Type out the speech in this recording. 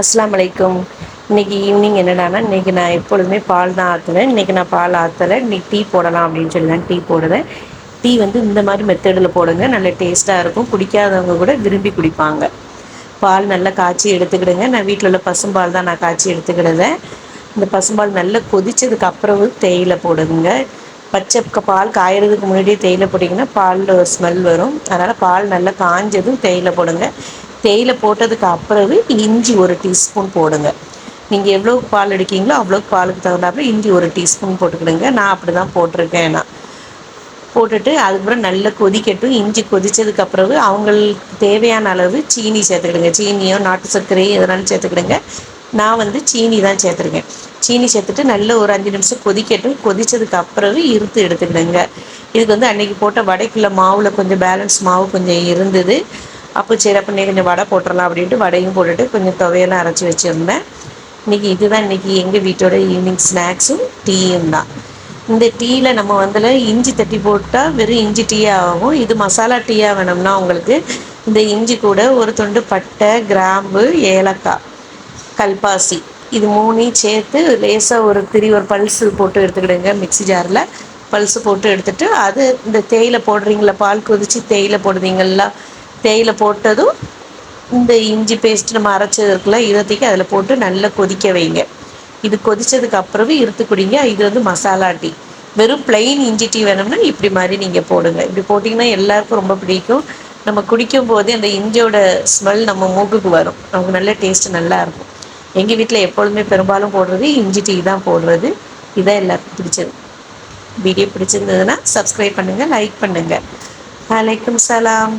அஸ்லாம் அலைக்கும். இன்னைக்கு ஈவினிங் என்னடானா இன்றைக்கி நான் எப்பொழுதுமே பால் தான் ஆத்துவேன். இன்னைக்கு நான் பால் ஆற்றலை இன்னைக்கு டீ போடலாம் அப்படின்னு சொல்லி தான் டீ போடுவேன். டீ வந்து இந்த மாதிரி மெத்தடில் போடுங்க. நல்ல டேஸ்ட்டாக இருக்கும். குடிக்காதவங்க கூட விரும்பி குடிப்பாங்க. பால் நல்லா காய்ச்சி எடுத்துக்கிடுங்க. நான் வீட்டில் உள்ள பசும்பால் தான் நான் காய்ச்சி எடுத்துக்கிடுவேன். இந்த பசும்பால் நல்லா கொதிச்சதுக்கு அப்புறம் தேயிலை போடுங்க. பச்சை பால் காயறதுக்கு முன்னாடியே தேயிலை போட்டிங்கன்னா பாலில் ஸ்மெல் வரும். அதனால் பால் நல்லா காஞ்சதும் தேயிலை போடுங்க. தேயிலை போட்டதுக்கு அப்புறவு இஞ்சி ஒரு டீஸ்பூன் போடுங்க. நீங்கள் எவ்வளோ பால் எடுக்கீங்களோ அவ்வளோக்கு பாலுக்கு தகுந்தாப்புல இஞ்சி ஒரு டீஸ்பூன் போட்டுக்கிடுங்க. நான் அப்படி தான் போட்டிருக்கேன் நான். போட்டுட்டு அதுக்கப்புறம் நல்லா கொதிக்கட்டும். இஞ்சி கொதித்ததுக்கு அப்புறம் அவங்களுக்கு தேவையான அளவு சீனி சேர்த்துக்கிடுங்க. சீனியோ நாட்டு சர்க்கரையோ எதனாலும் சேர்த்துக்கிடுங்க. நான் வந்து சீனி தான் சேர்த்துருக்கேன். சீனி சேர்த்துட்டு நல்ல ஒரு அஞ்சு நிமிஷம் கொதிக்கட்டும். கொதித்ததுக்கு அப்புறம் இருத்து எடுத்துக்கிடுங்க. இதுக்கு வந்து அன்றைக்கி போட்ட வடைக்குள்ள மாவில் கொஞ்சம் பேலன்ஸ் மாவு கொஞ்சம் இருந்தது. அப்போ சரி அப்போ நீ கொஞ்சம் வடை போட்டுடலாம் அப்படின்ட்டு வடையும் போட்டுட்டு கொஞ்சம் துவையெல்லாம் அரைச்சி வச்சுருந்தேன். இன்றைக்கி இதுதான் இன்றைக்கி எங்கள் வீட்டோட ஈவினிங் ஸ்நாக்ஸும் டீயும் தான். இந்த டீயில் நம்ம வந்துல இஞ்சி தட்டி போட்டால் வெறும் இஞ்சி டீயாக ஆகும். இது மசாலா டீயாக வேணும்னா உங்களுக்கு இந்த இஞ்சி கூட ஒரு துண்டு பட்டை கிராம்பு ஏலக்காய் கல்பாசி இது மூணையும் சேர்த்து லேசாக ஒரு திரி ஒரு பல்ஸு போட்டு எடுத்துக்கிடுங்க மிக்சி ஜாரில். பல்ஸு போட்டு எடுத்துகிட்டு அது இந்த தேயிலை போடுறீங்களா பால் கொதித்து தேயிலை போடுறீங்களா தேயிலை போட்டதும் இந்த இஞ்சி பேஸ்ட் நம்ம அரைச்சது இருக்குல்ல அதில் போட்டு நல்லா கொதிக்க வைங்க. இது கொதித்ததுக்கு அப்புறமே இருத்து குடிங்க. இது வந்து மசாலா டீ. வெறும் பிளெயின் இஞ்சி டீ வேணும்னா இப்படி மாதிரி நீங்கள் போடுங்க. இப்படி போட்டிங்கன்னா எல்லாருக்கும் ரொம்ப பிடிக்கும். நம்ம குடிக்கும் போதே அந்த இஞ்சியோட ஸ்மெல் நம்ம மூக்குக்கு வரும். நமக்கு நல்ல டேஸ்ட்டு நல்லாயிருக்கும் எங்கள் வீட்டில் எப்பொழுதுமே பெரும்பாலும் போடுறது இஞ்சி டீ தான் போடுறது. இதான் எல்லாருக்கும் பிடிச்சது. வீடியோ பிடிச்சிருந்ததுன்னா சப்ஸ்கிரைப் பண்ணுங்கள் லைக் பண்ணுங்கள் வலைக்கம் சலாம்.